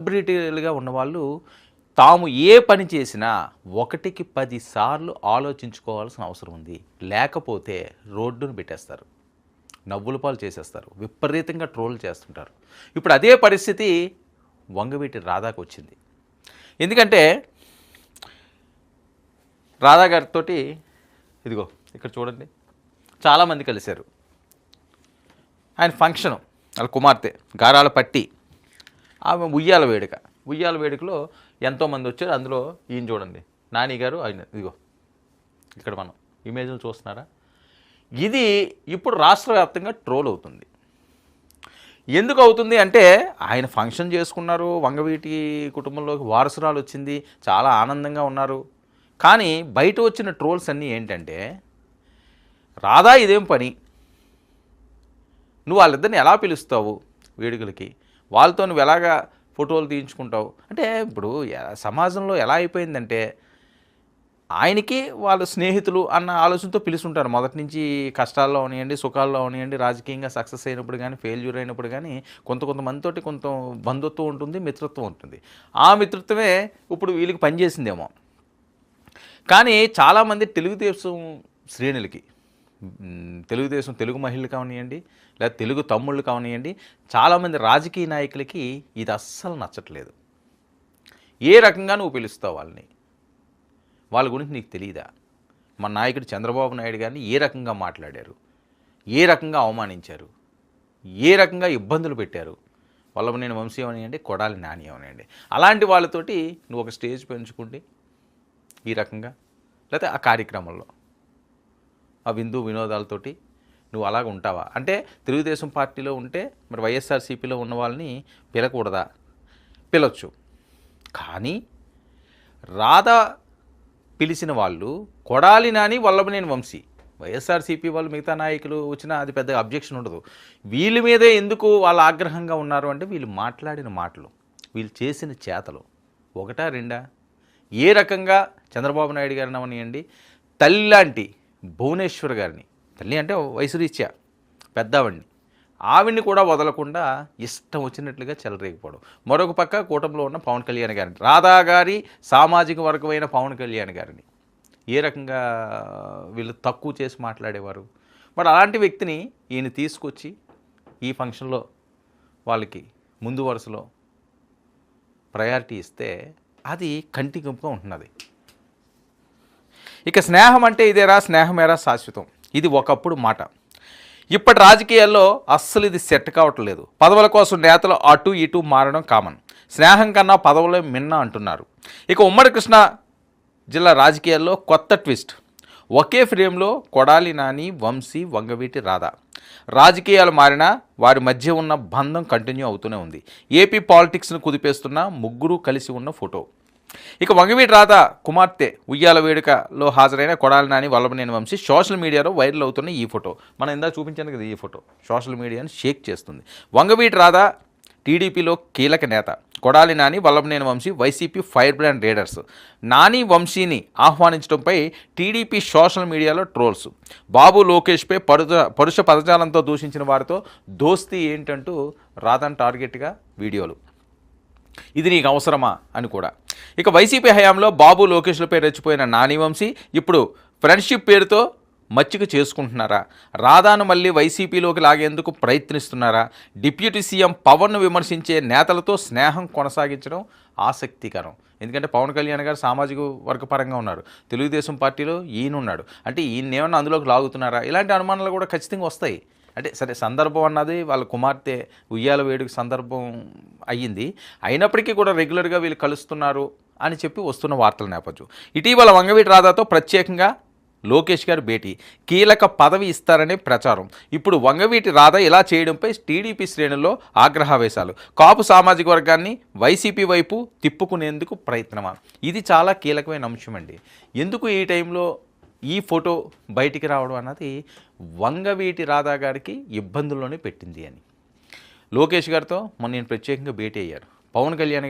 సెలబ్రిటీలుగా ఉన్నవాళ్ళు తాము ఏ పని చేసినా ఒకటికి పది సార్లు ఆలోచించుకోవాల్సిన అవసరం ఉంది. లేకపోతే రోడ్డును పెట్టేస్తారు. నవ్వుల పాలు చేసేస్తారు. విపరీతంగా ట్రోల్ చేస్తుంటారు. ఇప్పుడు అదే పరిస్థితి వంగవీటి రాధాకు వచ్చింది. ఎందుకంటే రాధా గారితో ఇదిగో ఇక్కడ చూడండి. చాలామంది కలిశారు. ఆయన ఫంక్షను వాళ్ళ కుమార్తె గారాల పట్టి. ఆమె ఉయ్యాల వేడుక. ఉయ్యాల వేడుకలో ఎంతోమంది వచ్చారు. అందులో ఈయన చూడండి. నాని గారు ఆయన ఇదిగో ఇక్కడ మనం ఇమేజ్లు చూస్తున్నారా? ఇది ఇప్పుడు రాష్ట్ర వ్యాప్తంగా ట్రోల్ అవుతుంది. ఎందుకు అవుతుంది అంటే ఆయన ఫంక్షన్ చేసుకున్నారు వంగవీటి కుటుంబంలోకి వారసురాలు వచ్చింది చాలా ఆనందంగా ఉన్నారు. కానీ బయట వచ్చిన ట్రోల్స్ అన్నీ ఏంటంటే రాధా ఇదేం పని? నువ్వు వాళ్ళిద్దరిని ఎలా పిలుస్తావు వేడుకలకి? వాళ్ళతో నువ్వు ఎలాగా ఫోటోలు తీయించుకుంటావు? అంటే ఇప్పుడు సమాజంలో ఎలా అయిపోయిందంటే ఆయనకి వాళ్ళ స్నేహితులు అన్న ఆలోచనతో పిలుస్తుంటారు. మొదటి నుంచి కష్టాల్లో అవనివ్వండి సుఖాల్లో అవనివ్వండి రాజకీయంగా సక్సెస్ అయినప్పుడు కానీ ఫెయిల్యూర్ అయినప్పుడు కానీ కొంత కొంతమందితోటి కొంత బంధుత్వం ఉంటుంది మిత్రత్వం ఉంటుంది. ఆ మిత్రత్వమే ఇప్పుడు వీళ్ళకి పనిచేసిందేమో కానీ చాలామంది తెలుగుదేశం శ్రేణులకి తెలుగుదేశం తెలుగు మహిళలు కానివ్వండి లేదా తెలుగు తమ్ముళ్ళు కావనియండి చాలామంది రాజకీయ నాయకులకి ఇది అస్సలు నచ్చట్లేదు. ఏ రకంగా నువ్వు పిలుస్తావు వాళ్ళని? వాళ్ళ గురించి నీకు తెలియదా మన నాయకుడు చంద్రబాబు నాయుడు గారిని ఏ రకంగా మాట్లాడారు? ఏ రకంగా అవమానించారు? ఏ రకంగా ఇబ్బందులు పెట్టారు? వల్లభనేని వంశీ అవనివ్వండి కొడాలి నాని అవనివ్వండి. అలాంటి వాళ్ళతోటి నువ్వు ఒక స్టేజ్ పెంచుకుంటే ఈ రకంగా? లేకపోతే ఆ కార్యక్రమంలో? ఆ విందు వినోదాలతోటి? నువ్వు అలాగ ఉంటావా? అంటే తెలుగుదేశం పార్టీలో ఉంటే మరి వైఎస్ఆర్సీపీలో ఉన్న వాళ్ళని పిలకూడదా? పిలవచ్చు కానీ రాధా పిలిచిన వాళ్ళు కొడాలి నాని వల్లభనేని వంశీ. వైఎస్ఆర్సీపీ వాళ్ళు మిగతా నాయకులు వచ్చినా అది పెద్ద అబ్జెక్షన్ ఉండదు. వీళ్ళ మీదే ఎందుకు వాళ్ళు ఆగ్రహంగా ఉన్నారు అంటే వీళ్ళు మాట్లాడిన మాటలు వీళ్ళు చేసిన చేతలు. ఒకటా రెండా? ఏ రకంగా చంద్రబాబు నాయుడు గారిని అవనియండి? తల్లి లాంటి భువనేశ్వర్ గారిని. తల్లి అంటే వయసు రీత్యా పెద్దవాడిని. ఆవిడ్ని కూడా వదలకుండా ఇష్టం వచ్చినట్లుగా చెలరేగిపోవడం. మరొక పక్క కూటమిలో ఉన్న పవన్ కళ్యాణ్ గారిని. రాధా గారి సామాజిక వర్గమైన పవన్ కళ్యాణ్ గారిని. ఏ రకంగా వీళ్ళు తక్కువ చేసి మాట్లాడేవారు? మరి అలాంటి వ్యక్తిని ఈయన తీసుకొచ్చి ఈ ఫంక్షన్లో వాళ్ళకి ముందు వరుసలో ప్రయారిటీ ఇస్తే అది కంటికంపుగా ఉంటున్నది. ఇక స్నేహం అంటే ఇదేరా స్నేహమేరా శాశ్వతం. ఇది ఒకప్పుడు మాట. ఇప్పటి రాజకీయాల్లో అస్సలు ఇది సెట్ కావటం లేదు. పదవుల కోసం నేతలు అటు ఇటు మారడం కామన్. స్నేహం కన్నా పదవులే మిన్న అంటున్నారు. ఇక ఉమ్మడి కృష్ణ జిల్లా రాజకీయాల్లో కొత్త ట్విస్ట్. ఒకే ఫ్రేమ్లో కొడాలి నాని వంశీ వంగవీటి రాధా. రాజకీయాలు మారినా వారి మధ్య ఉన్న బంధం కంటిన్యూ అవుతూనే ఉంది. ఏపీ పాలిటిక్స్ను కుదిపేస్తున్న ముగ్గురు కలిసి ఉన్న ఫోటో. ఇక వంగవీటి రాత కుమార్తె ఉయ్యాల వేడుకలో హాజరైన కొడాలి నాని వల్లభనేని వంశీ సోషల్ మీడియాలో వైరల్ అవుతున్న ఈ ఫోటో. మనం ఇందా చూపించాను కదా ఈ ఫోటో. సోషల్ మీడియాని షేక్ చేస్తుంది. వంగవీటి రాధ టీడీపీలో కీలక నేత. Kodali Nani Vallabhaneni Vamsi YCP fire brand leaders Nani వంశీని ఆహ్వానించడంపై టీడీపీ సోషల్ మీడియాలో ట్రోల్స్. బాబు లోకేష్పై పరుద పరుష పదజాలంతో దూషించిన వారితో దోస్తీ ఏంటంటూ రాధన్ టార్గెట్గా వీడియోలు. ఇది నీకు అవసరమా అని కూడా. ఇక వైసీపీ హయాంలో బాబు లోకేష్లపై రెచ్చిపోయిన నాని వంశీ ఇప్పుడు ఫ్రెండ్షిప్ పేరుతో మచ్చిక చేసుకుంటున్నారా? రాధాను మళ్ళీ వైసీపీలోకి లాగేందుకు ప్రయత్నిస్తున్నారా? డిప్యూటీ సీఎం పవన్ను విమర్శించే నేతలతో స్నేహం కొనసాగించడం ఆసక్తికరం. ఎందుకంటే పవన్ కళ్యాణ్ గారు సామాజిక వర్గపరంగా ఉన్నారు. తెలుగుదేశం పార్టీలో ఈయన ఉన్నాడు. అంటే ఈయన ఏమన్నా అందులోకి లాగుతున్నారా? ఇలాంటి అనుమానాలు కూడా ఖచ్చితంగా వస్తాయి. అంటే సరే సందర్భం అన్నది వాళ్ళ కుమార్తె ఉయ్యాల వేడుక సందర్భం అయ్యింది. అయినప్పటికీ కూడా రెగ్యులర్గా వీళ్ళు కలుస్తున్నారు. అని చెప్పి వస్తున్న వార్తల నేపథ్యం. ఇటీవల వంగవీటి రాధాతో ప్రత్యేకంగా లోకేష్ గారు భేటీ. కీలక పదవి ఇస్తారనే ప్రచారం. ఇప్పుడు వంగవీటి రాధ ఇలా చేయడంపై టీడీపీ శ్రేణుల్లో ఆగ్రహావేశాలు. కాపు సామాజిక వర్గాన్ని వైసీపీ వైపు తిప్పుకునేందుకు ప్రయత్నమా? ఇది చాలా కీలకమైన అంశం అండి. ఎందుకు ఈ టైంలో ఈ ఫోటో బయటికి రావడం అన్నది వంగవీటి రాధా గారికి ఇబ్బందుల్లోనే పెట్టింది అని. లోకేష్ గారితో మొన్న నేను ప్రత్యేకంగా భేటీ అయ్యారు. పవన్ కళ్యాణ్